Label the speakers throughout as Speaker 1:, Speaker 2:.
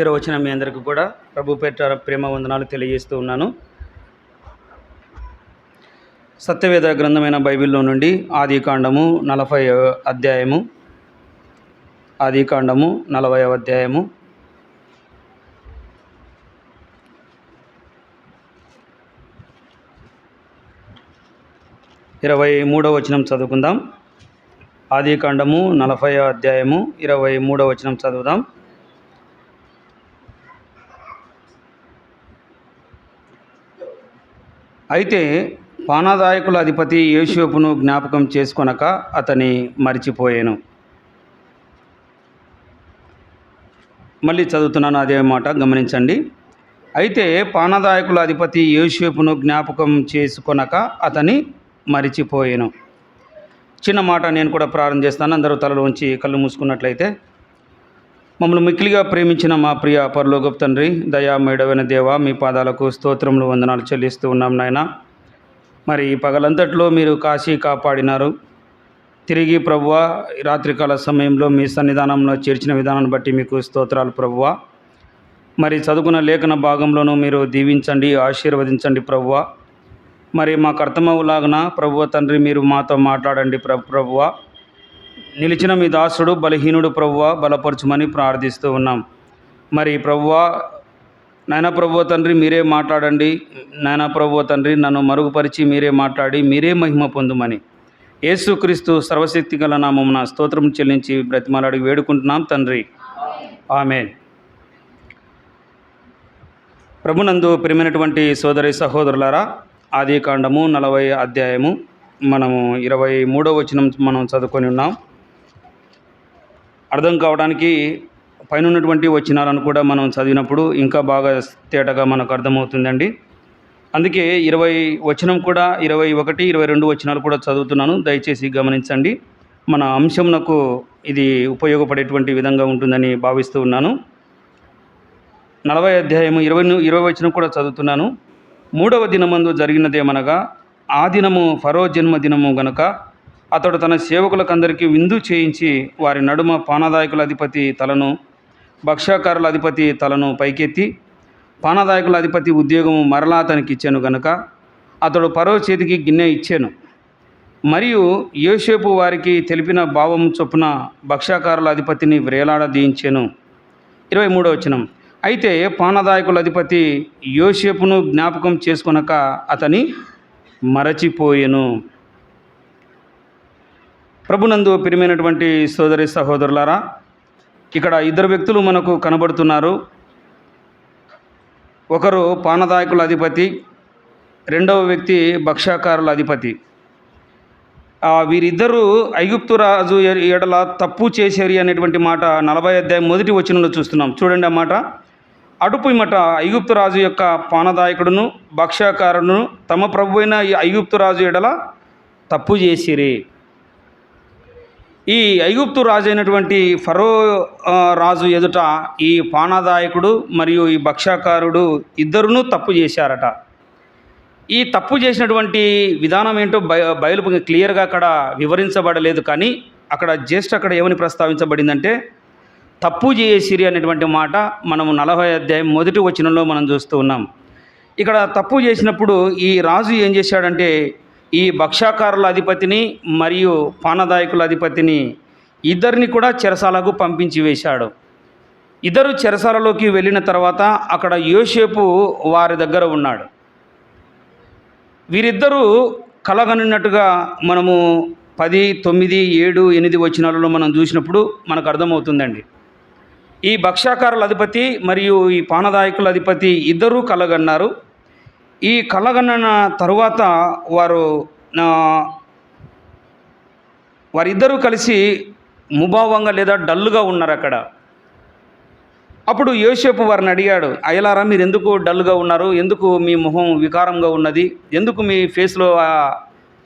Speaker 1: చెర మీ అందరికీ కూడా ప్రభు పేట ప్రేమ వందనాలు తెలియజేస్తూ ఉన్నాను. సత్యవేద గ్రంథమైన బైబిల్లో నుండి ఆది కాండము నలభై అధ్యాయము ఆది కాండము నలభై అధ్యాయము. ఇరవై మూడవ వచనం చదువుకుందాం. ఆది కాండము నలభై అధ్యాయము ఇరవై మూడవ వచనం చదువుదాం. అయితే పానాదాయకుల అధిపతి యేషోపును జ్ఞాపకం చేసుకొనక అతని మరిచిపోయాను. మళ్ళీ చదువుతున్నాను అదే మాట గమనించండి. అయితే పానదాయకుల అధిపతి యోసేపును జ్ఞాపకం చేసుకొనక అతని మరిచిపోయాను. చిన్న మాట నేను కూడా ప్రారంభం చేస్తాను. అందరూ తలలో ఉంచి కళ్ళు మూసుకున్నట్లయితే మమ్మల్ని మిక్కిలిగా ప్రేమించిన మా ప్రియ పరలోకపు తండ్రి దయా మేడవైన దేవ మీ పాదాలకు స్తోత్రములు వందనాలు చెల్లిస్తూ ఉన్నాం నాయన. మరి ఈ పగలంతట్లో మీరు కాశీ కాపాడినారు. తిరిగి ప్రభువ రాత్రికాల సమయంలో మీ సన్నిధానంలో చేర్చిన విధానాన్ని బట్టి మీకు స్తోత్రాలు ప్రభువ. మరి చదువుకున్న లేఖన భాగంలోనూ మీరు దీవించండి ఆశీర్వదించండి ప్రభువ. మరి మాకు అర్థమవులాగన ప్రభువ తండ్రి మీరు మాతో మాట్లాడండి ప్ర ప్రభువ. నిలిచిన మీ దాసుడు బలహీనుడు ప్రభువ బలపరచుమని ప్రార్థిస్తూ ఉన్నాం. మరి ప్రభువ నాయన ప్రభువ తండ్రి మీరే మాట్లాడండి. నాయన ప్రభు తండ్రి నన్ను మరుగుపరిచి మీరే మాట్లాడి మీరే మహిమ పొందుమని. యేసుక్రీస్తు సర్వశక్తి గల నామమున స్తోత్రం చెల్లించి బ్రతిమాలాడి వేడుకుంటున్నాం తండ్రి. ఆమె ప్రభునందు ప్రియమైనటువంటి సోదరి సహోదరులారా ఆది కాండము నలభై అధ్యాయము మనము ఇరవై మూడో వచనం మనం చదువుకొని ఉన్నాం. అర్థం కావడానికి పైన ఉన్నటువంటి వచనాలను కూడా మనం చదివినప్పుడు ఇంకా బాగా తేటగా మనకు అర్థమవుతుందండి. అందుకే ఇరవై వచనం కూడా ఇరవై ఒకటి ఇరవై రెండు వచనాలు కూడా చదువుతున్నాను. దయచేసి గమనించండి. మన అంశంనకు ఇది ఉపయోగపడేటువంటి విధంగా ఉంటుందని భావిస్తూ ఉన్నాను. నలభై అధ్యాయము ఇరవై ఇరవై వచనం కూడా చదువుతున్నాను. మూడవ దినమందు జరిగినదేమనగా ఆ దినము ఫరో జన్మదినము గనక అతడు తన సేవకులకందరికీ విందు చేయించి వారి నడుమ పానదాయకుల అధిపతి తలను భక్ష్యాకారుల అధిపతి తలను పైకెత్తి పానదాయకుల అధిపతి ఉద్యోగము మరలా అతనికి ఇచ్చాను గనుక అతడు పరో చేతికి గిన్నె ఇచ్చాను. మరియు యోసేపు వారికి తెలిపిన భావం చొప్పున భక్ష్యాకారుల అధిపతిని వ్రేలాడదీయించాను ఇరవై మూడో వచనం. అయితే పానదాయకుల అధిపతి యోసేపును జ్ఞాపకం చేసుకొనక అతని మరచిపోయెను. ప్రభునందు ప్రియమైనటువంటి సోదరి సహోదరులారా ఇక్కడ ఇద్దరు వ్యక్తులు మనకు కనబడుతున్నారు. ఒకరు పానదాయకుల అధిపతి రెండవ వ్యక్తి భక్ష్యాకారుల అధిపతి. వీరిద్దరూ ఐగుప్తు రాజు ఎడల తప్పు చేశారు అనేటువంటి మాట నలభై అధ్యాయం మొదటి వచనంలో చూస్తున్నాం. చూడండి ఆ మాట. అటుపుమట ఐగుప్తు రాజు యొక్క పానదాయకుడును భక్ష్యాకారుడును తమ ప్రభు అయిన ఈ ఐగుప్తు రాజు ఎడల తప్పు చేసిరి. ఈ ఐగుప్తు రాజు అయినటువంటి ఫరో రాజు ఎదుట ఈ పానాదాయకుడు మరియు ఈ భక్ష్యాకారుడు ఇద్దరును తప్పు చేశారట. ఈ తప్పు చేసినటువంటి విధానం ఏంటో బయ బయలు క్లియర్గా అక్కడ వివరించబడలేదు కానీ అక్కడ జస్ట్ అక్కడ ఏమని ప్రస్తావించబడిందంటే తప్పు చేసిరి అనేటువంటి మాట మనం నలభై అధ్యాయం మొదటి వచనంలో మనం చూస్తూ ఉన్నాం. ఇక్కడ తప్పు చేసినప్పుడు ఈ రాజు ఏం చేశాడంటే ఈ భక్ష్యాకారుల అధిపతిని మరియు పానదాయకుల అధిపతిని ఇద్దరిని కూడా చెరసాలకు పంపించి వేశాడు. ఇద్దరు చెరసాలలోకి వెళ్ళిన తర్వాత అక్కడ యోసేపు వారి దగ్గర ఉన్నాడు. వీరిద్దరూ కలగనున్నట్టుగా మనము పది తొమ్మిది ఏడు ఎనిమిది వచ్చినాలలో మనం చూసినప్పుడు మనకు అర్థమవుతుందండి. ఈ భక్ష్యాకారుల అధిపతి మరియు ఈ పానదాయకుల అధిపతి ఇద్దరూ కలగన్నారు. ఈ కలగన్న తరువాత వారు వారిద్దరూ కలిసి ముభావంగా లేదా డల్లుగా ఉన్నారు అక్కడ అప్పుడు యోసేపు వారిని అడిగాడు అయ్యలారా మీరు ఎందుకు డల్గా ఉన్నారు? ఎందుకు మీ మొహం వికారంగా ఉన్నది? ఎందుకు మీ ఫేస్లో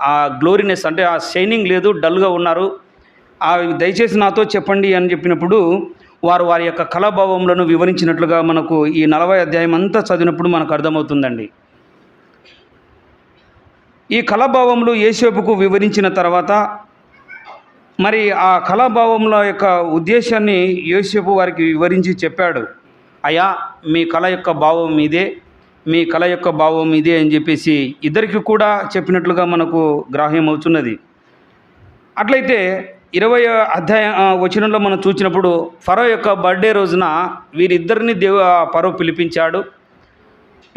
Speaker 1: ఆ- గ్లోరీనెస్ అంటే ఆ షైనింగ్ లేదు? డల్గా ఉన్నారు? ఆ దయచేసి నాతో చెప్పండి అని చెప్పినప్పుడు వారు వారి యొక్క కళాభావములను వివరించినట్లుగా మనకు ఈ నలభై అధ్యాయం అంతా చదివినప్పుడు మనకు అర్థమవుతుందండి. ఈ కళాభావములు యేసేపుకు వివరించిన తర్వాత మరి ఆ కళాభావముల యొక్క ఉద్దేశాన్ని యోసేపు వారికి వివరించి చెప్పాడు. అయా మీ కళ యొక్క భావం ఇదే మీ కళ యొక్క భావం ఇదే అని చెప్పేసి ఇద్దరికి కూడా చెప్పినట్లుగా మనకు గ్రాహ్యం అవుతున్నది అట్లయితే ఇరవై అధ్యాయ వచనంలో మనం చూసినప్పుడు ఫరో యొక్క బర్త్డే రోజున వీరిద్దరిని దేవు ఆ ఫరో పిలిపించాడు.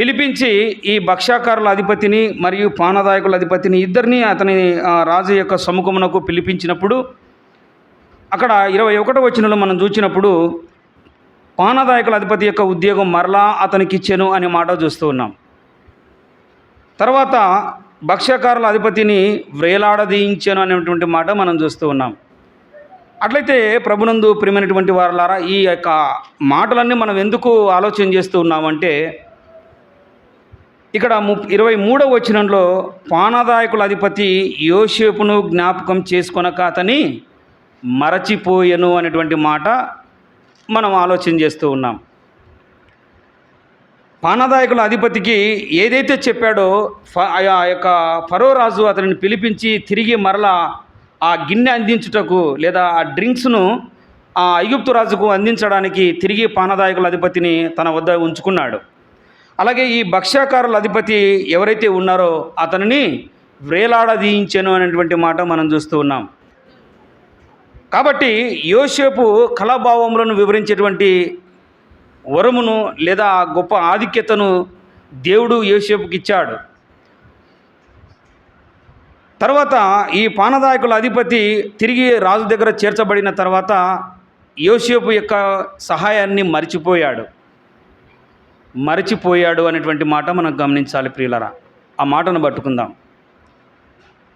Speaker 1: పిలిపించి ఈ భక్ష్యాకారుల అధిపతిని మరియు పానదాయకుల అధిపతిని ఇద్దరిని అతని రాజు యొక్క సముఖమునకు పిలిపించినప్పుడు అక్కడ ఇరవై ఒకటో వచనంలో మనం చూసినప్పుడు పానదాయకుల అధిపతి యొక్క ఉద్యోగం మరలా అతనికి ఇచ్చాను అనే మాట చూస్తూ ఉన్నాం. తర్వాత భక్ష్యకారుల అధిపతిని వ్రేలాడదీయించాను అనేటువంటి మాట మనం చూస్తూ ఉన్నాం. అట్లయితే ప్రభునందు ప్రియమైనటువంటి వారలారా ఈ యొక్క మాటలన్నీ మనం ఎందుకు ఆలోచన చేస్తూ ఉన్నామంటే ఇక్కడ ము ఇరవై మూడవ వచనంలో పానదాయకుల అధిపతి యోసేపును జ్ఞాపకం చేసుకొనక అతని మరచిపోయెను అనేటువంటి మాట మనం ఆలోచన చేస్తూ ఉన్నాం. పానదాయకుల అధిపతికి ఏదైతే చెప్పాడో ఫ ఆ యొక్క ఫరో రాజు అతనిని పిలిపించి తిరిగి మరలా ఆ గిన్నె అందించుటకు లేదా ఆ డ్రింక్స్ను ఆ ఐగుప్తు రాజుకు అందించడానికి తిరిగి పానదాయకుల అధిపతిని తన వద్ద ఉంచుకున్నాడు. అలాగే ఈ భక్ష్యాకారుల అధిపతి ఎవరైతే ఉన్నారో అతనిని వ్రేలాడదీయించను అనేటువంటి మాట మనం చూస్తూ ఉన్నాం. కాబట్టి యోసేపు కళాభావములను వివరించేటువంటి వరమును లేదా గొప్ప ఆధిక్యతను దేవుడు యోసేపుకి ఇచ్చాడు తర్వాత ఈ పానదాయకుల అధిపతి తిరిగి రాజు దగ్గర చేర్చబడిన తర్వాత యోసేపు యొక్క సహాయాన్ని మరిచిపోయాడు. మరిచిపోయాడు అనేటువంటి మాట మనం గమనించాలి ప్రియులరా. ఆ మాటను పట్టుకుందాం.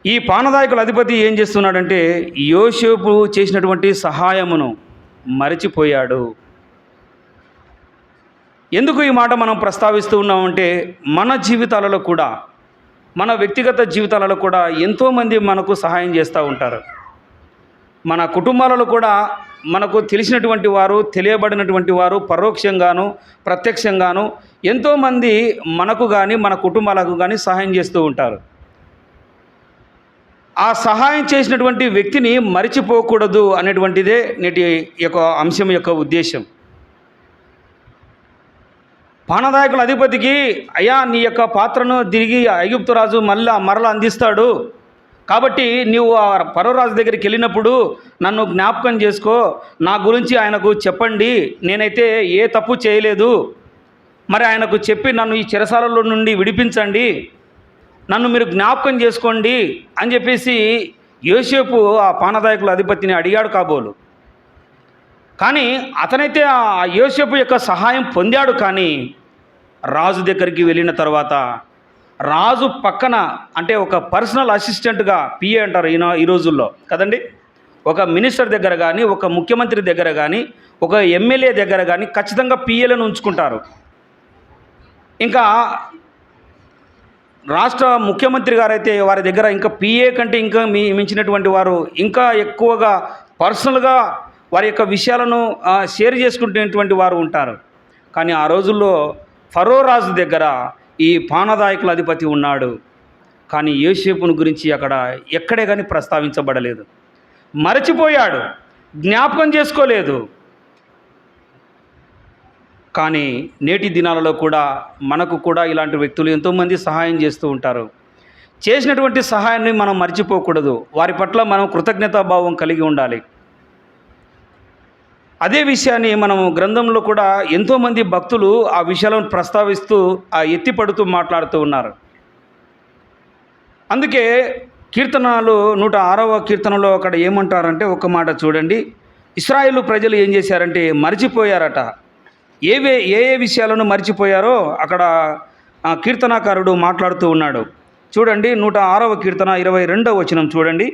Speaker 1: ఈ పానదాయకుల అధిపతి ఏం చేస్తున్నాడంటే యోసేపు చేసినటువంటి సహాయమును మరిచిపోయాడు. ఎందుకు ఈ మాట మనం ప్రస్తావిస్తూ ఉన్నామంటే మన జీవితాలలో కూడా మన వ్యక్తిగత జీవితాలలో కూడా ఎంతోమంది మనకు సహాయం చేస్తూ ఉంటారు. మన కుటుంబాలలో కూడా మనకు తెలిసినటువంటి వారు తెలియబడినటువంటి వారు పరోక్షంగాను ప్రత్యక్షంగాను ఎంతోమంది మనకు కానీ మన కుటుంబాలకు కానీ సహాయం చేస్తూ ఉంటారు. ఆ సహాయం చేసినటువంటి వ్యక్తిని మరిచిపోకూడదు అనేటువంటిదే నేటి యొక్క అంశం యొక్క ఉద్దేశం. పానదాయకుల అధిపతికి అయ్యా నీ యొక్క పాత్రను తిరిగి ఐగుప్తురాజు మళ్ళా మరలా అందిస్తాడు. కాబట్టి నీవు ఆ పరోరాజు దగ్గరికి వెళ్ళినప్పుడు నన్ను జ్ఞాపకం చేసుకో. నా గురించి ఆయనకు చెప్పండి. నేనైతే ఏ తప్పు చేయలేదు. మరి ఆయనకు చెప్పి నన్ను ఈ చెరసాలలో నుండి విడిపించండి. నన్ను మీరు జ్ఞాపకం చేసుకోండి అని చెప్పేసి యోసేపు ఆ పానదాయకుల అధిపతిని అడిగాడు కాబోలు. కానీ అతనైతే ఆ యోసేపు యొక్క సహాయం పొందాడు కానీ రాజు దగ్గరికి వెళ్ళిన తర్వాత రాజు పక్కన అంటే ఒక పర్సనల్ అసిస్టెంట్గా పిఏ అంటారు ఈయన ఈ రోజుల్లో. కదండి? ఒక మినిస్టర్ దగ్గర కానీ ఒక ముఖ్యమంత్రి దగ్గర కానీ ఒక ఎమ్మెల్యే దగ్గర కానీ ఖచ్చితంగా పిఏలను ఉంచుకుంటారు. ఇంకా రాష్ట్ర ముఖ్యమంత్రి గారైతే వారి దగ్గర ఇంకా పిఏ కంటే ఇంకా మీ మించినటువంటి వారు ఇంకా ఎక్కువగా పర్సనల్గా వారి యొక్క విషయాలను షేర్ చేసుకునేటువంటి వారు ఉంటారు. కానీ ఆ రోజుల్లో ఫరో రాజు దగ్గర ఈ పానదాయకుల అధిపతి ఉన్నాడు. కానీ యోసేపును గురించి అక్కడ ఎక్కడే కానీ ప్రస్తావించబడలేదు. మరచిపోయాడు. జ్ఞాపకం చేసుకోలేదు. కానీ నేటి దినాలలో కూడా మనకు కూడా ఇలాంటి వ్యక్తులు ఎంతోమంది సహాయం చేస్తూ ఉంటారు. చేసినటువంటి సహాయాన్ని మనం మర్చిపోకూడదు. వారి పట్ల మనం కృతజ్ఞతాభావం కలిగి ఉండాలి. అదే విషయాన్ని మనం గ్రంథంలో కూడా ఎంతోమంది భక్తులు ఆ విషయాలను ప్రస్తావిస్తూ ఆ ఎత్తిపడుతూ మాట్లాడుతూ ఉన్నారు. అందుకే కీర్తనలు నూట ఆరవ కీర్తనలో అక్కడ ఏమంటారంటే ఒక మాట చూడండి. ఇస్రాయేలు ప్రజలు ఏం చేశారంటే మర్చిపోయారట. ఏవే ఏ ఏ విషయాలను మర్చిపోయారో అక్కడ కీర్తనాకారుడు మాట్లాడుతూ ఉన్నాడు. చూడండి నూట ఆరవ కీర్తన ఇరవై రెండవ వచనం చూడండి.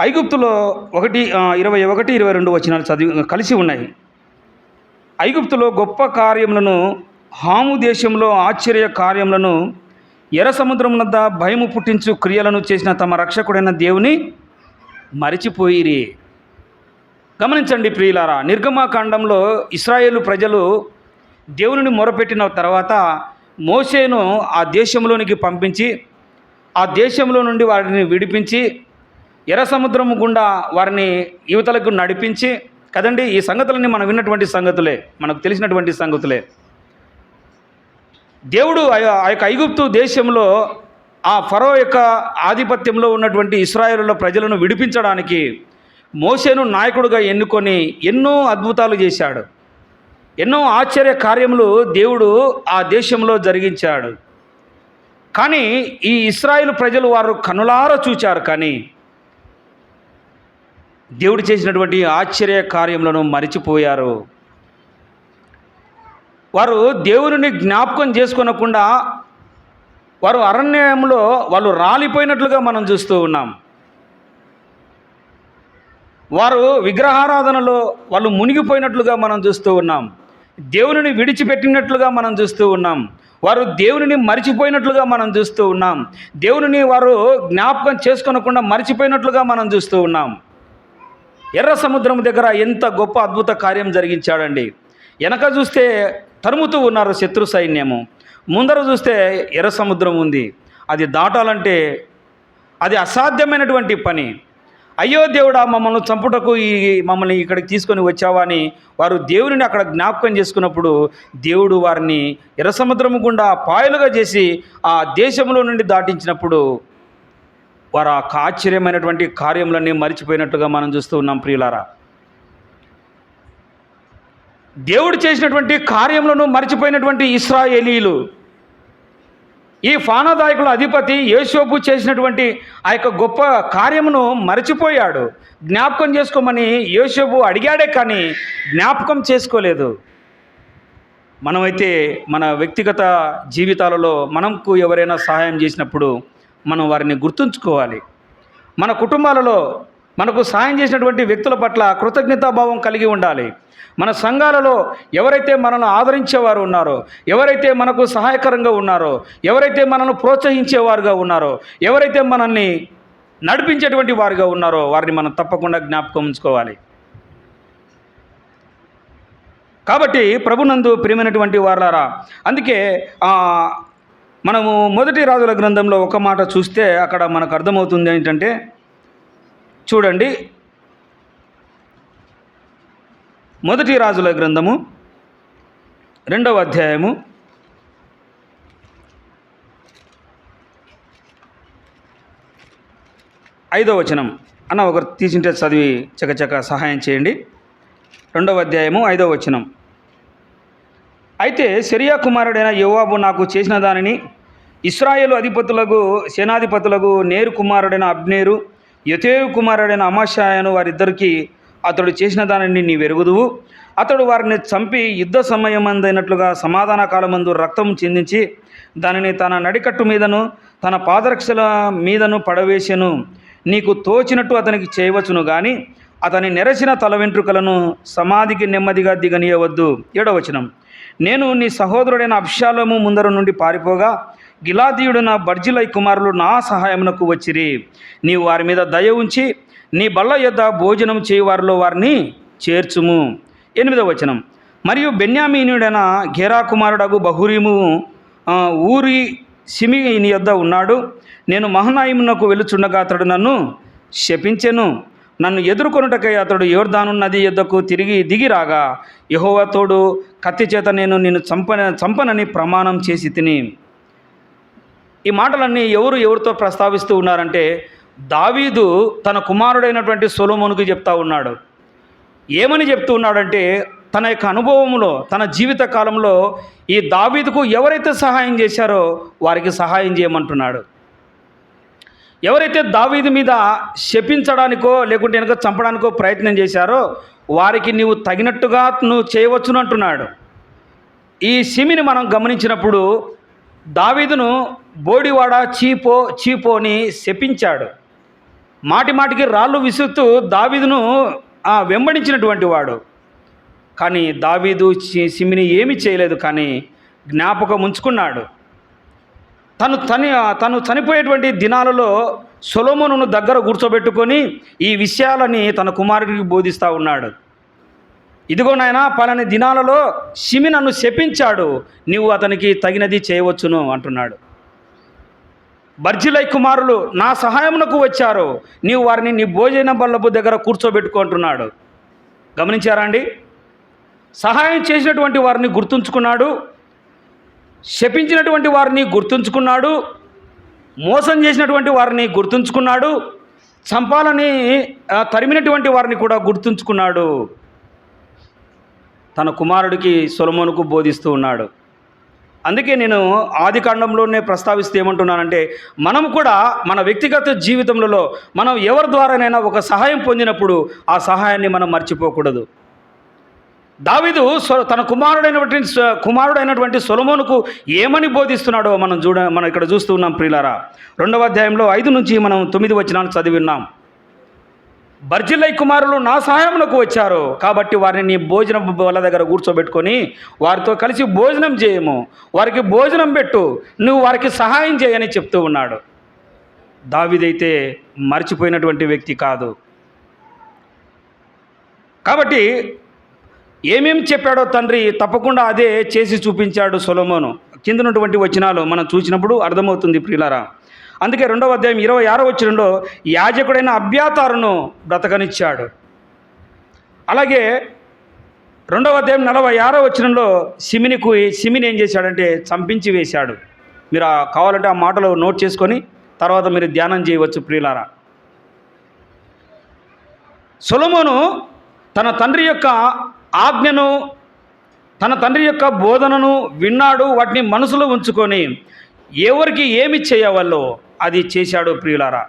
Speaker 1: ఐగుప్తులో ఒకటి ఇరవై ఒకటి ఇరవై రెండు వచనాలు చదివి కలిసి ఉన్నాయి. ఐగుప్తులో గొప్ప కార్యములను హాము దేశంలో ఆశ్చర్య కార్యములను ఎర్ర సముద్రం వద్ద భయము పుట్టించు క్రియలను చేసిన తమ రక్షకుడైన దేవుని మరిచిపోయిరి. గమనించండి ప్రియులారా నిర్గమాకాండంలో ఇస్రాయేలు ప్రజలు దేవునిని మొరపెట్టిన తర్వాత మోసేను ఆ దేశంలోనికి పంపించి ఆ దేశంలో నుండి వారిని విడిపించి ఎర్ర సముద్రము గుండా వారిని యువతలకు నడిపించి కదండి ఈ సంగతులన్నీ మనం విన్నటువంటి సంగతులే మనకు తెలిసినటువంటి సంగతులే. దేవుడు ఆ ఆ యొక్క ఐగుప్తు దేశంలో ఆ ఫరో యొక్క ఆధిపత్యంలో ఉన్నటువంటి ఇస్రాయేల్లో ప్రజలను విడిపించడానికి మోసేను నాయకుడుగా ఎన్నుకొని ఎన్నో అద్భుతాలు చేశాడు. ఎన్నో ఆశ్చర్య కార్యములు దేవుడు ఆ దేశంలో జరిగించాడు. కానీ ఈ ఇస్రాయిల్ ప్రజలు వారు కనులార చూచారు కానీ దేవుడు చేసినటువంటి ఆశ్చర్య కార్యములను మరిచిపోయారు. వారు దేవుని జ్ఞాపకం చేసుకోనకుండా వారు అరణ్యంలో వాళ్ళు రాలిపోయినట్లుగా మనం చూస్తూ ఉన్నాం. వారు విగ్రహారాధనలో వాళ్ళు మునిగిపోయినట్లుగా మనం చూస్తూ ఉన్నాం. దేవునిని విడిచిపెట్టినట్లుగా మనం చూస్తూ ఉన్నాం. వారు దేవునిని మరిచిపోయినట్లుగా మనం చూస్తూ ఉన్నాం. దేవునిని వారు జ్ఞాపకం చేసుకోనకుండా మరిచిపోయినట్లుగా మనం చూస్తూ ఉన్నాం. ఎర్ర సముద్రం దగ్గర ఎంత గొప్ప అద్భుత కార్యం జరిగించాడండి. వెనక చూస్తే తరుముతూ ఉన్నారు శత్రు సైన్యము. ముందర చూస్తే ఎర్ర సముద్రం ఉంది. అది దాటాలంటే అది అసాధ్యమైనటువంటి పని. అయ్యో దేవుడా మమ్మల్ని చంపుటకు ఈ మమ్మల్ని ఇక్కడికి తీసుకొని వచ్చావా అని వారు దేవుడిని అక్కడ జ్ఞాపకం చేసుకున్నప్పుడు దేవుడు వారిని ఎర్ర సముద్రము గుండా పాయలుగా చేసి ఆ దేశంలో నుండి దాటించినప్పుడు వారు ఆ ఆశ్చర్యమైనటువంటి కార్యములన్నీ మరిచిపోయినట్టుగా మనం చూస్తూ ఉన్నాం ప్రియులారా. దేవుడు చేసినటువంటి కార్యములను మరిచిపోయినటువంటి ఇస్రాయేలీలు ఈ ఫానాదాయకుల అధిపతి యేసోపు చేసినటువంటి ఆ యొక్క గొప్ప కార్యమును మరిచిపోయాడు. జ్ఞాపకం చేసుకోమని యేసోపు అడిగాడే కానీ జ్ఞాపకం చేసుకోలేదు. మనమైతే మన వ్యక్తిగత జీవితాలలో మనకు ఎవరైనా సహాయం చేసినప్పుడు మనం వారిని గుర్తుంచుకోవాలి. మన కుటుంబాలలో మనకు సహాయం చేసినటువంటి వ్యక్తుల పట్ల కృతజ్ఞతాభావం కలిగి ఉండాలి. మన సంఘాలలో ఎవరైతే మనల్ని ఆదరించేవారు ఉన్నారో ఎవరైతే మనకు సహాయకరంగా ఉన్నారో ఎవరైతే మనల్ని ప్రోత్సహించేవారుగా ఉన్నారో ఎవరైతే మనల్ని నడిపించేటువంటి వారుగా ఉన్నారో వారిని మనం తప్పకుండా జ్ఞాపకం ఉంచుకోవాలి. కాబట్టి ప్రభునందు ప్రియమైనటువంటి వారులారా అందుకే మనము మొదటి రాజుల గ్రంథంలో ఒక మాట చూస్తే అక్కడ మనకు అర్థమవుతుంది ఏంటంటే చూడండి. మొదటి రాజుల గ్రంథము రెండవ అధ్యాయము ఐదవ వచనం. అన్న ఒకరు తీసింటే చదివి చకచక సహాయం చేయండి. రెండవ అధ్యాయము ఐదవ వచనం. అయితే సిరియా కుమారుడైన యోవాబు నాకు చేసిన దానిని ఇస్రాయేలు అధిపతులకు సేనాధిపతులకు నేరు కుమారుడైన అబ్నేరు యతేరు కుమారుడైన అమాశాయను వారిద్దరికి అతడు చేసిన దానిని నీ వెరుగుదువు అతడు వారిని చంపి యుద్ధ సమయమందైనట్లుగా సమాధాన కాలమందు రక్తం చిందించి దానిని తన నడికట్టు మీదను తన పాదరక్షల మీదను పడవేసెను. నీకు తోచినట్టు అతనికి చేయవచ్చును గాని అతని నెరసిన తల వెంట్రుకలను సమాధికి నెమ్మదిగా దిగనీయవద్దు. ఏడవచనం. నేను నీ సహోదరుడైన అప్షాలము ముందర నుండి పారిపోగా గిలాదీయుడున బర్జిలై కుమారులు నా సహాయమునకు వచ్చిరి. నీవు వారి మీద దయ ఉంచి నీ బల్ల యొద్ద భోజనం చేయువారిలో వారిని చేర్చుము. ఎనిమిదవ వచనం. మరియు బెన్యామీనుడైన గేరా కుమారుడగు బహురీము ఊరి ఊరి సిమిని యొద్ద ఉన్నాడు. నేను మహనాయిమునకు వెలుచుండగా అతడు నన్ను శపించెను. నన్ను ఎదుర్కొనుటకై అతడు యోర్ధాను నది యొద్దకు తిరిగి దిగి రాగా యహోవతోడు కత్తి చేత నేను నిన్ను చంపన చంపనని ప్రమాణం చేసి తిని. ఈ మాటలన్నీ ఎవరు ఎవరితో ప్రస్తావిస్తూ ఉన్నారంటే దావీదు తన కుమారుడైనటువంటి సొలోమోనుకు చెప్తా ఉన్నాడు. ఏమని చెప్తూ ఉన్నాడంటే తన యొక్క అనుభవంలో తన జీవిత కాలంలో ఈ దావీదుకు ఎవరైతే సహాయం చేశారో వారికి సహాయం చేయమంటున్నాడు. ఎవరైతే దావీదు మీద శపించడానికో లేకుంటే వెనుక చంపడానికో ప్రయత్నం చేశారో వారికి నీవు తగినట్టుగా నువ్వు చేయవచ్చును అంటున్నాడు. ఈ సిమిని మనం గమనించినప్పుడు దావీదును బోడివాడ చీపో చీపో అని శపించాడు. మాటి మాటికి రాళ్ళు విసురుతూ దావీదును వెంబడించినటువంటి వాడు. కానీ దావీదు సిమిని ఏమీ చేయలేదు కానీ జ్ఞాపకం ఉంచుకున్నాడు. తను తని తను చనిపోయేటువంటి దినాలలో సొలోమోనును దగ్గర కూర్చోబెట్టుకొని ఈ విషయాలని తన కుమారుడికి బోధిస్తూ ఉన్నాడు. ఇదిగో నాయన పలాని దినాలలో షిమి నన్ను శపించాడు. నీవు అతనికి తగినది చేయవచ్చును అంటున్నాడు. బర్జిలై కుమారులు నా సహాయమునకు వచ్చారు. నీవు వారిని నీ భోజన బల్లపు దగ్గర కూర్చోబెట్టుకో అంటున్నాడు. గమనించారా అండి? సహాయం చేసినటువంటి వారిని గుర్తుంచుకున్నాడు. శపించినటువంటి వారిని గుర్తుంచుకున్నాడు. మోసం చేసినటువంటి వారిని గుర్తుంచుకున్నాడు. చంపాలని తరిమినటువంటి వారిని కూడా గుర్తుంచుకున్నాడు. తన కుమారుడికి సొలమోనుకు బోధిస్తూ ఉన్నాడు. అందుకే నేను ఆది కాండంలోనే ప్రస్తావిస్తే ఏమంటున్నానంటే మనం కూడా మన వ్యక్తిగత జీవితంలో మనం ఎవరి ద్వారానైనా ఒక సహాయం పొందినప్పుడు ఆ సహాయాన్ని మనం మర్చిపోకూడదు. దావిదు సొ- తన కుమారుడైనటువంటి కుమారుడైనటువంటి సొలమోనుకు ఏమని బోధిస్తున్నాడో మనం చూడ మనం ఇక్కడ చూస్తూ ఉన్నాం ప్రియులారా. రెండవ అధ్యాయంలో ఐదు నుంచి మనం తొమ్మిది వచనాలు చదివిన్నాం బర్జిలై కుమారులు నా సహాయమునకు వచ్చారు. కాబట్టి వారిని నీ భోజనం వాళ్ళ దగ్గర కూర్చోబెట్టుకొని వారితో కలిసి భోజనం చేయము. వారికి భోజనం పెట్టు. నువ్వు వారికి సహాయం చేయని చెప్తూ ఉన్నాడు. దావిదైతే మర్చిపోయినటువంటి వ్యక్తి కాదు. కాబట్టి ఏమేం చెప్పాడో తండ్రి తప్పకుండా అదే చేసి చూపించాడు సొలమోను. కిందనటువంటి వచనాలు మనం చూసినప్పుడు అర్థమవుతుంది ప్రియులారా. అందుకే రెండవ అధ్యాయం ఇరవై ఆరో వచనంలో యాజకుడైన అభ్యాతారును బ్రతకనిచ్చాడు. అలాగే రెండవ అధ్యాయం నలభై ఆరో వచనంలో సిమినికు సిమిని ఏం చేశాడంటే చంపించి వేశాడు. మీరు ఆ కావాలంటే ఆ మాటలు నోట్ చేసుకొని తర్వాత మీరు ధ్యానం చేయవచ్చు ప్రియులారా. సొలమోను తన తండ్రి యొక్క ఆజ్ఞను తన తండ్రి యొక్క బోధనను విన్నాడు వాటిని మనసులో ఉంచుకొని ఎవరికి ఏమి చేయవల్లో? అది చేశాడు ప్రియులారా.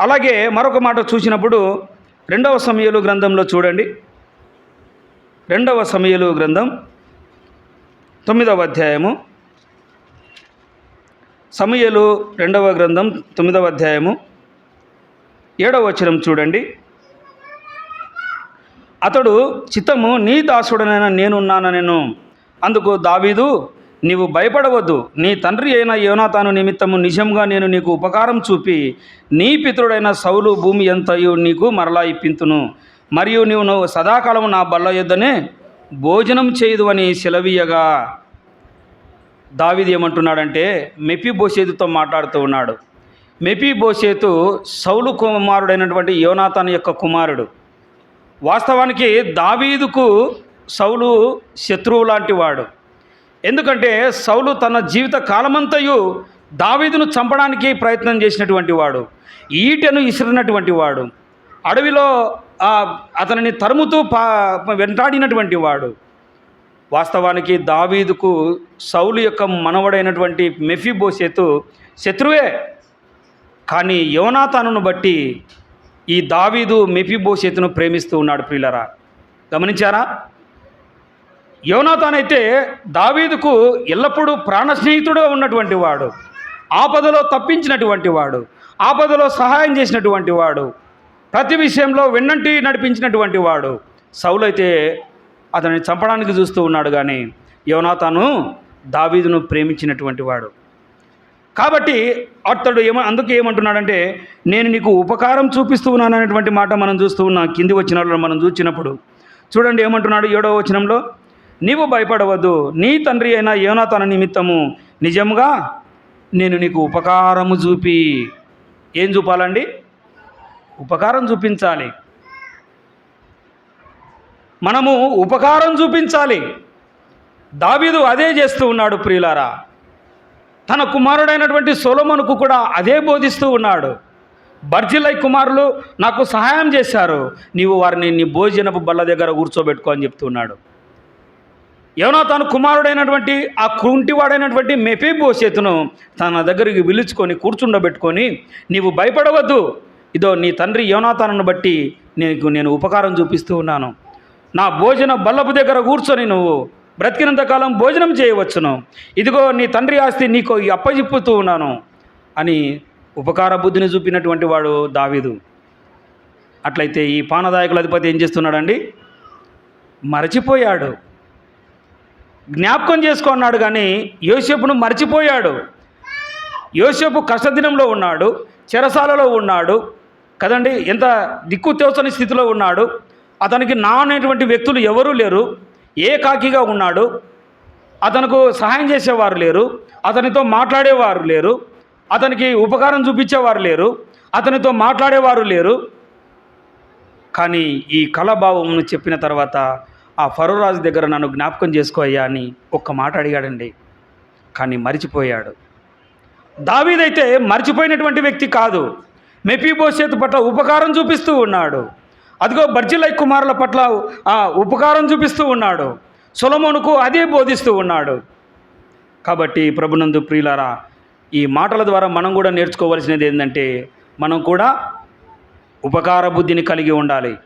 Speaker 1: అలాగే మరొక మాట చూసినప్పుడు రెండవ సమయలు గ్రంథంలో చూడండి. రెండవ సమయలు గ్రంథం తొమ్మిదవ అధ్యాయము. సమయలు రెండవ గ్రంథం తొమ్మిదవ అధ్యాయము. ఏడవ వచనం చూడండి. అతడు చిత్తము నీ దాసుడనైనా దాసుడనైన నేనున్నాననెను. అందుకు దావీదు నీవు భయపడవద్దు. నీ తండ్రి అయిన యోనాతాను నిమిత్తము నిజంగా నేను నీకు ఉపకారం చూపి నీ పితృడైన సౌలు భూమి ఎంతయు నీకు మరలా ఇప్పింతును. మరియు నీవు నువ్వు సదాకాలము నా బల్ల యొద్దనే భోజనం చేయదు అని సెలవీయగా దావిది ఏమంటున్నాడంటే మెపి బోసేతుతో మాట్లాడుతూ ఉన్నాడు. మెపి బోసేతు సౌలు కుమారుడైనటువంటి యోనాతాన్ యొక్క కుమారుడు. వాస్తవానికి దావీదుకు సౌలు శత్రువు లాంటి వాడు. ఎందుకంటే సౌలు తన జీవిత కాలమంతయు దావీదును చంపడానికి ప్రయత్నం చేసినటువంటి వాడు ఈటెను ఇసిరినటువంటి వాడు అడవిలో అతనిని తరుముతూ పా వెంటాడినటువంటి వాడు. వాస్తవానికి దావీదుకు సౌలు యొక్క మనవడైనటువంటి మెఫీబోసేతు శత్రువే. కానీ యోనాతానును బట్టి ఈ దావీదు మెఫీబోసేతును ప్రేమిస్తూ ఉన్నాడు ప్రియులరా. గమనించారా? యోనాథానైతే దావీదుకు ఎల్లప్పుడూ ప్రాణ స్నేహితుడుగా ఉన్నటువంటి వాడు ఆపదలో తప్పించినటువంటి వాడు ఆపదలో సహాయం చేసినటువంటి వాడు ప్రతి విషయంలో వెన్నంటి నడిపించినటువంటి వాడు. సౌలైతే అతన్ని చంపడానికి చూస్తూ ఉన్నాడు కానీ యోనాథాను దావీదును ప్రేమించినటువంటి వాడు. కాబట్టి అతడు ఏమ అందుకే ఏమంటున్నాడంటే నేను నీకు ఉపకారం చూపిస్తూ ఉన్నాను అనేటువంటి మాట మనం చూస్తూ ఉన్నాం. కింది వచ్చిన మనం చూసినప్పుడు చూడండి ఏమంటున్నాడు ఏడవ వచనంలో? నీవు భయపడవద్దు. నీ తండ్రి అయిన యోనాతన నిమిత్తము నిజముగా నేను నీకు ఉపకారము చూపి. ఏం చూపాలండి? ఉపకారం చూపించాలి. మనము ఉపకారం చూపించాలి. దావీదు అదే చేస్తూ ఉన్నాడు ప్రియులారా. తన కుమారుడైనటువంటి సొలమనుకు కూడా అదే బోధిస్తూ ఉన్నాడు. బర్జిలై కుమారులు నాకు సహాయం చేశారు. నీవు వారిని నీ భోజనపు బల్ల దగ్గర కూర్చోబెట్టుకో అని చెప్తున్నాడు ఏమన్నా తాను కుమారుడైనటువంటి ఆ కుంటివాడైనటువంటి మెపే తన దగ్గరికి పిలుచుకొని కూర్చుండబెట్టుకొని నీవు భయపడవద్దు. ఇదో నీ తండ్రి యోనాతాను బట్టి నీకు నేను ఉపకారం చూపిస్తూ ఉన్నాను. నా భోజన బల్లపు దగ్గర కూర్చొని నువ్వు బ్రతికినంత కాలం భోజనం చేయవచ్చును. ఇదిగో నీ తండ్రి ఆస్తి నీకు అప్పజిప్పుతూ ఉన్నాను అని ఉపకార బుద్ధిని చూపినటువంటి వాడు దావీదు. అట్లయితే ఈ పానదాయకుల అధిపతి ఏం చేస్తున్నాడండి? మరచిపోయాడు. జ్ఞాపకం చేసుకున్నాడు కానీ యోసేపును మర్చిపోయాడు. యోసేపు కష్టదినంలో ఉన్నాడు చెరసాలలో ఉన్నాడు కదండి? ఎంత దిక్కు తోచని స్థితిలో ఉన్నాడు. అతనికి నా అనేటువంటి వ్యక్తులు ఎవరూ లేరు ఏకాకిగా ఉన్నాడు. అతనికి సహాయం చేసేవారు లేరు అతనితో మాట్లాడేవారు లేరు అతనికి ఉపకారం చూపించేవారు లేరు అతనితో మాట్లాడేవారు లేరు. కానీ ఈ కళాభావమును చెప్పిన తర్వాత ఆ ఫరోరాజు దగ్గర నన్ను జ్ఞాపకం చేసుకో అయ్యా అని ఒక్క మాట అడిగాడండి. కానీ మరిచిపోయాడు. దావీదైతే మర్చిపోయినటువంటి వ్యక్తి కాదు. మెపీబోసేతు పట్ల ఉపకారం చూపిస్తూ ఉన్నాడు. అదిగో బర్జిలై కుమారుల పట్ల ఆ ఉపకారం చూపిస్తూ ఉన్నాడు. సులమోనుకు అదే బోధిస్తూ ఉన్నాడు. కాబట్టి ప్రభునందు ప్రియులారా ఈ మాటల ద్వారా మనం కూడా నేర్చుకోవాల్సినది ఏంటంటే మనం కూడా ఉపకార బుద్ధిని కలిగి ఉండాలి.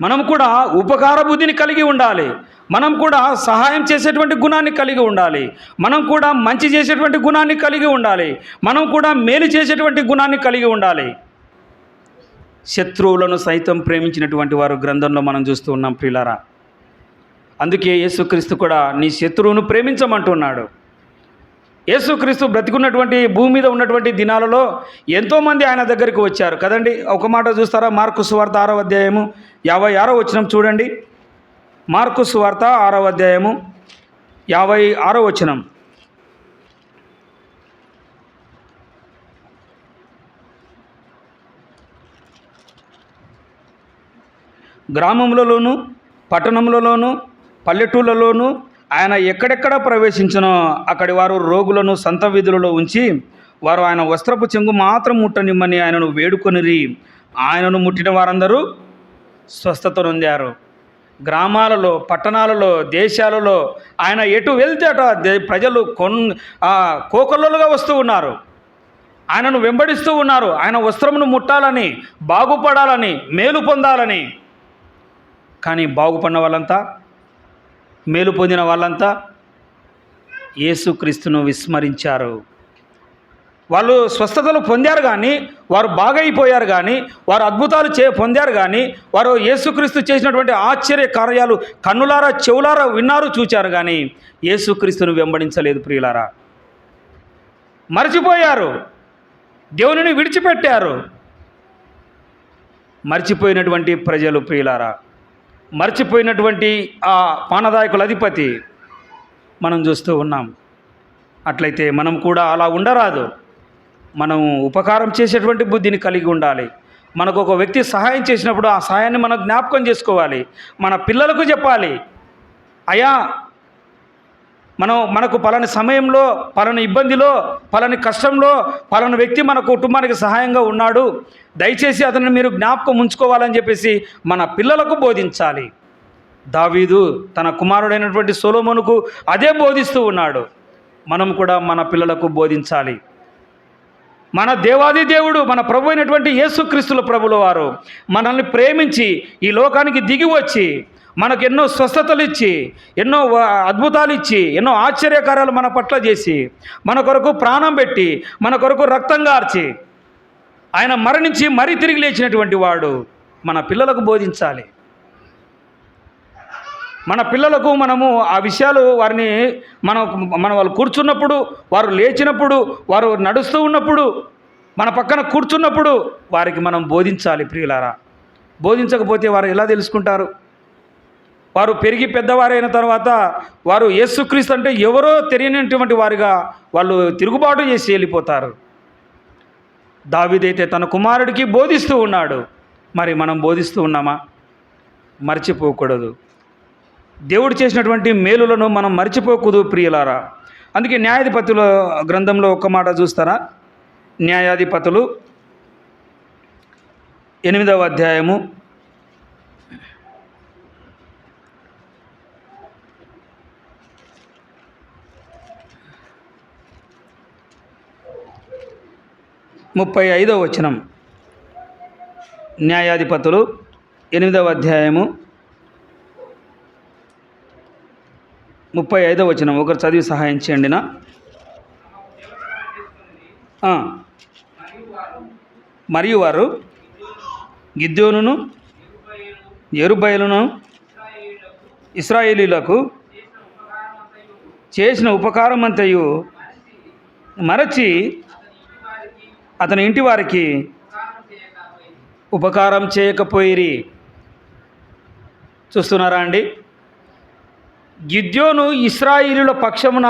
Speaker 1: మనం కూడా ఉపకార బుద్ధిని కలిగి ఉండాలి. మనం కూడా సహాయం చేసేటువంటి గుణాన్ని కలిగి ఉండాలి. మనం కూడా మంచి చేసేటువంటి గుణాన్ని కలిగి ఉండాలి. మనం కూడా మేలు చేసేటువంటి గుణాన్ని కలిగి ఉండాలి. శత్రువులను సైతం ప్రేమించినటువంటి వారు గ్రంథంలో మనం చూస్తూ ఉన్నాం ప్రియులారా. అందుకే యేసుక్రీస్తు కూడా నీ శత్రువును ప్రేమించమంటున్నాడు. యేసుక్రీస్తు బ్రతికున్నటువంటి భూమి మీద ఉన్నటువంటి దినాలలో ఎంతోమంది ఆయన దగ్గరికి వచ్చారు. కదండి ఒక మాట చూస్తారా? మార్కు సువార్త ఆరో అధ్యాయము యాభై ఆరో వచనం చూడండి. మార్కు సువార్త ఆరో అధ్యాయము యాభై ఆరో వచనం. గ్రామములలోను పట్టణములలోను పల్లెటూళ్ళలోను ఆయన ఎక్కడెక్కడ ప్రవేశించినో అక్కడి వారు రోగులను సంత వీధులలో ఉంచి వారు ఆయన వస్త్రపు చెంగు మాత్రం ముట్టనిమ్మని ఆయనను వేడుకొనిరి. ఆయనను ముట్టిన వారందరూ స్వస్థత నొందారు గ్రామాలలో పట్టణాలలో దేశాలలో ఆయన ఎటు వెళ్తే అట ప్రజలు కొన్ కోకొల్లలుగా వస్తూ ఉన్నారు. ఆయనను వెంబడిస్తూ ఉన్నారు. ఆయన వస్త్రమును ముట్టాలని బాగుపడాలని మేలు పొందాలని. కానీ బాగుపడిన వాళ్ళంతా మేలు పొందిన వాళ్ళంతా యేసుక్రీస్తును విస్మరించారు. వాళ్ళు స్వస్థతలు పొందారు కానీ వారు బాగైపోయారు కానీ వారు అద్భుతాలు చే పొందారు కానీ వారు యేసుక్రీస్తు చేసినటువంటి ఆశ్చర్య కార్యాలు కన్నులారా చెవులారా విన్నారు చూచారు కానీ యేసుక్రీస్తును వెంబడించలేదు ప్రియులారా. మర్చిపోయారు. దేవునిని విడిచిపెట్టారు. మర్చిపోయినటువంటి ప్రజలు ప్రియులారా మర్చిపోయినటువంటి ఆ పానదాయకుల అధిపతి మనం చూస్తూ ఉన్నాం. అట్లయితే మనం కూడా అలా ఉండరాదు. మనం ఉపకారం చేసేటువంటి బుద్ధిని కలిగి ఉండాలి. మనకు ఒక వ్యక్తి సహాయం చేసినప్పుడు ఆ సహాయాన్ని మనం జ్ఞాపకం చేసుకోవాలి. మన పిల్లలకు చెప్పాలి. అయా మనం మనకు పలాని సమయంలో పలాని ఇబ్బందిలో పలాని కష్టంలో పలాని వ్యక్తి మన కుటుంబానికి సహాయంగా ఉన్నాడు. దయచేసి అతన్ని మీరు జ్ఞాపకం ఉంచుకోవాలని చెప్పేసి మన పిల్లలకు బోధించాలి. దావీదు తన కుమారుడైనటువంటి సోలోమోనుకు అదే బోధిస్తూ ఉన్నాడు. మనం కూడా మన పిల్లలకు బోధించాలి. మన దేవాది దేవుడు మన ప్రభు అయినటువంటి యేసుక్రీస్తుల ప్రభుల వారు మనల్ని ప్రేమించి ఈ లోకానికి దిగి వచ్చి మనకు ఎన్నో స్వస్థతలు ఇచ్చి ఎన్నో అద్భుతాలు ఇచ్చి ఎన్నో ఆశ్చర్యకార్యాలు మన పట్ల చేసి మన కొరకు ప్రాణం పెట్టి మన కొరకు రక్తం గార్చి ఆయన మరణించి మరీ తిరిగి లేచినటువంటి వాడు మన పిల్లలకు బోధించాలి. మన పిల్లలకు మనము ఆ విషయాలు వారిని మనం మన వాళ్ళు కూర్చున్నప్పుడు వారు లేచినప్పుడు వారు నడుస్తూ ఉన్నప్పుడు మన పక్కన కూర్చున్నప్పుడు వారికి మనం బోధించాలి ప్రియులారా. బోధించకపోతే వారు ఎలా తెలుసుకుంటారు? వారు పెరిగి పెద్దవారైన తర్వాత వారు యేసుక్రీస్తు అంటే ఎవరో తెలియనటువంటి వారిగా వాళ్ళు తిరుగుబాటు చేసి వెళ్ళిపోతారు. దావిదైతే తన కుమారుడికి బోధిస్తూ ఉన్నాడు. మరి మనం బోధిస్తూ ఉన్నామా? మర్చిపోకూడదు. దేవుడు చేసినటువంటి మేలులను మనం మర్చిపోకూడదు ప్రియులారా. అందుకే న్యాయాధిపతుల గ్రంథంలో ఒక మాట చూస్తారా? న్యాయాధిపతులు ఎనిమిదవ అధ్యాయము. ముప్పై ఐదవ వచనం. న్యాయాధిపతులు ఎనిమిదవ అధ్యాయము. ముప్పై ఐదో వచనం. ఒకరు చదివి సహాయం చేయండి నా. మరియు వారు గిద్యోనును ఎరుబయలును ఇస్రాయేలీలకు చేసిన ఉపకారం అంతయు మరచి అతని ఇంటి వారికి ఉపకారం చేయకపోయిరి. చూస్తున్నారా అండి? గిద్యోను ఇస్రాయిలుల పక్షమున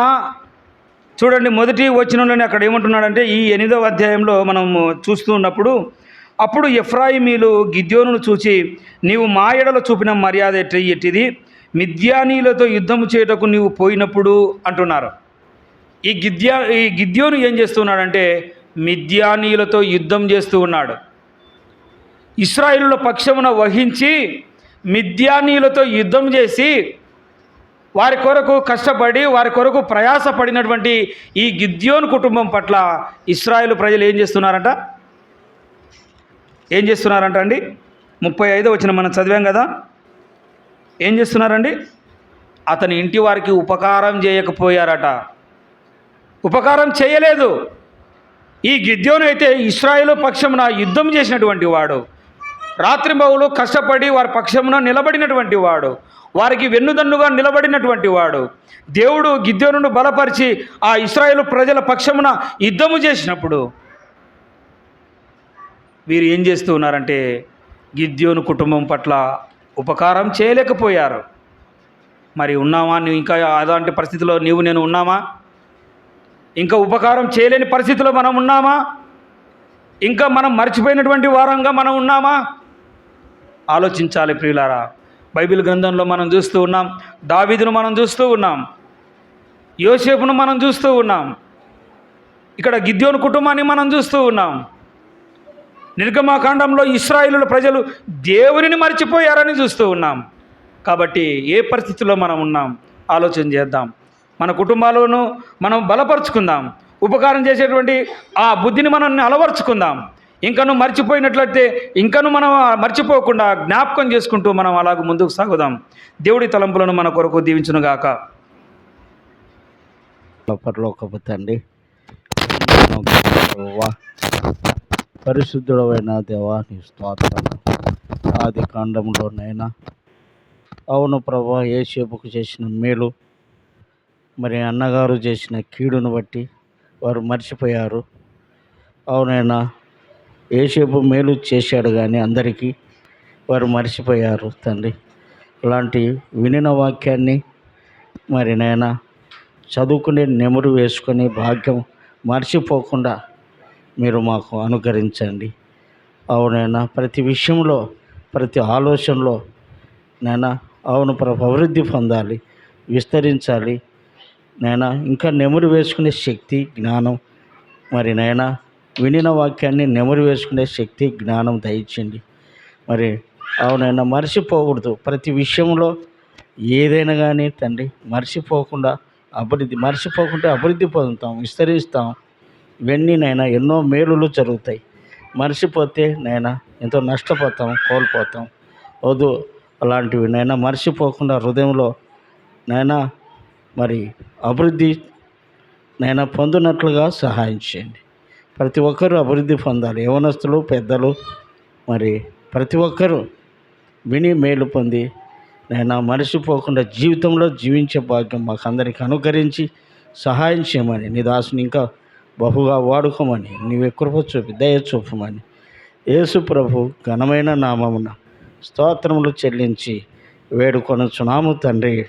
Speaker 1: చూడండి మొదటి వచనంలోనే అక్కడ ఏమంటున్నాడంటే ఈ ఎనిమిదవ అధ్యాయంలో మనం చూస్తూ ఉన్నప్పుడు అప్పుడు ఎఫ్రాయిమీలు గిద్యోనును చూచి నీవు మా ఎడల చూపిన మర్యాద ఎట్టి ఎట్టిది? మిద్యానీలతో యుద్ధము చేయటకు నీవు పోయినప్పుడు అంటున్నారు. ఈ గిద్యా ఈ గిద్యోను ఏం చేస్తున్నాడంటే మిద్యానీలతో యుద్ధం చేస్తూ ఉన్నాడు. ఇస్రాయిలుల పక్షమున వహించి మిద్యానీలతో యుద్ధం చేసి వారి కొరకు కష్టపడి వారి కొరకు ప్రయాసపడినటువంటి ఈ గిద్యోన్ కుటుంబం పట్ల ఇస్రాయేల్ ప్రజలు ఏం చేస్తున్నారంట? ఏం చేస్తున్నారంట అండి? ముప్పై ఐదో వచ్చిన మనం చదివాం కదా. ఏం చేస్తున్నారండి? అతని ఇంటి వారికి ఉపకారం చేయకపోయారట. ఉపకారం చేయలేదు. ఈ గిద్యోను అయితే ఇస్రాయేల్ పక్షమున యుద్ధం చేసినటువంటి వాడు. రాత్రింబవులు కష్టపడి వారి పక్షమున నిలబడినటువంటి వాడు. వారికి వెన్నుదన్నుగా నిలబడినటువంటి వాడు. దేవుడు గిద్యోనును బలపరిచి ఆ ఇస్రాయేల్ ప్రజల పక్షమున యుద్ధము చేసినప్పుడు వీరు ఏం చేస్తూ ఉన్నారంటే గిద్యోను కుటుంబం పట్ల ఉపకారం చేయలేకపోయారు. మరి ఉన్నామా? నువ్వు ఇంకా అలాంటి పరిస్థితిలో నీవు నేను ఉన్నామా? ఇంకా ఉపకారం చేయలేని పరిస్థితిలో మనం ఉన్నామా? ఇంకా మనం మర్చిపోయినటువంటి వారంగా మనం ఉన్నామా? ఆలోచించాలి ప్రియులారా. బైబిల్ గ్రంథంలో మనం చూస్తూ ఉన్నాం. దావీదును మనం చూస్తూ ఉన్నాం. యోసేపును మనం చూస్తూ ఉన్నాం. ఇక్కడ గిద్యోను కుటుంబాన్ని మనం చూస్తూ ఉన్నాం. నిర్గమాకాండంలో ఇస్రాయిలు ప్రజలు దేవునిని మర్చిపోయారని చూస్తూ ఉన్నాం. కాబట్టి ఏ పరిస్థితిలో మనం ఉన్నాం? ఆలోచన చేద్దాం. మన కుటుంబాలను మనం బలపరుచుకుందాం. ఉపకారం చేసేటువంటి ఆ బుద్ధిని మనం అలవర్చుకుందాం. ఇంకను మర్చిపోయినట్లయితే ఇంకను మనం మర్చిపోకుండా జ్ఞాపకం చేసుకుంటూ మనం అలాగ ముందుకు సాగుదాం. దేవుడి తలంపులను మన కొరకు దీవించునుగాక.
Speaker 2: పరలోకపు తండ్రి పరిశుద్ధుడమైన దేవా నీ స్తోత్రం ఆది కాండంలోనైనా అవును ప్రభా ఏసేపుకు చేసిన మేలు మరి అన్నగారు చేసిన కీడును బట్టి వారు మర్చిపోయారు. అవునైనా ఏసేపు మేలు చేశాడు కానీ అందరికీ వారు మర్చిపోయారు తండ్రి. అలాంటి వినిన వాక్యాన్ని మరి నైనా చదువుకునే నెమరు వేసుకునే భాగ్యం మర్చిపోకుండా మీరు మాకు అనుకరించండి. అవునైనా ప్రతి విషయంలో ప్రతి ఆలోచనలో నైనా అవును ప్రభు అభివృద్ధి పొందాలి విస్తరించాలి. నైనా ఇంకా నెమరు వేసుకునే శక్తి జ్ఞానం మరి నైనా వినిన వాక్యాన్ని నెమరు వేసుకునే శక్తి జ్ఞానం దయచండి మరి అవునైనా మర్చిపోకూడదు ప్రతి విషయంలో ఏదైనా కానీ తండ్రి మర్చిపోకుండా అభివృద్ధి మర్చిపోకుండా అభివృద్ధి పొందుతాం విస్తరిస్తాం. ఇవన్నీ నైనా ఎన్నో మేలులు జరుగుతాయి. మర్చిపోతే నైనా ఎంతో నష్టపోతాం కోల్పోతాం. వద్దు అలాంటివి నైనా మర్చిపోకుండా హృదయంలో నైనా మరి అభివృద్ధి నైనా పొందినట్లుగా సహాయం చేయండి. ప్రతి ఒక్కరూ అభివృద్ధి పొందాలి. యవనస్తులు పెద్దలు మరి ప్రతి ఒక్కరూ విని మేలు పొంది నేను మర్చిపోకుండా జీవితంలో జీవించే భాగ్యం మాకు అందరికి అనుకరించి సహాయం చేయమని నీ దాసుని ఇంకా బహుగా వాడుకోమని నీవే కృప చూపి దయ చూపమని యేసు ప్రభు ఘనమైన నామమున స్తోత్రములు చెల్లించి వేడుకొనుచున్నాము తండ్రి.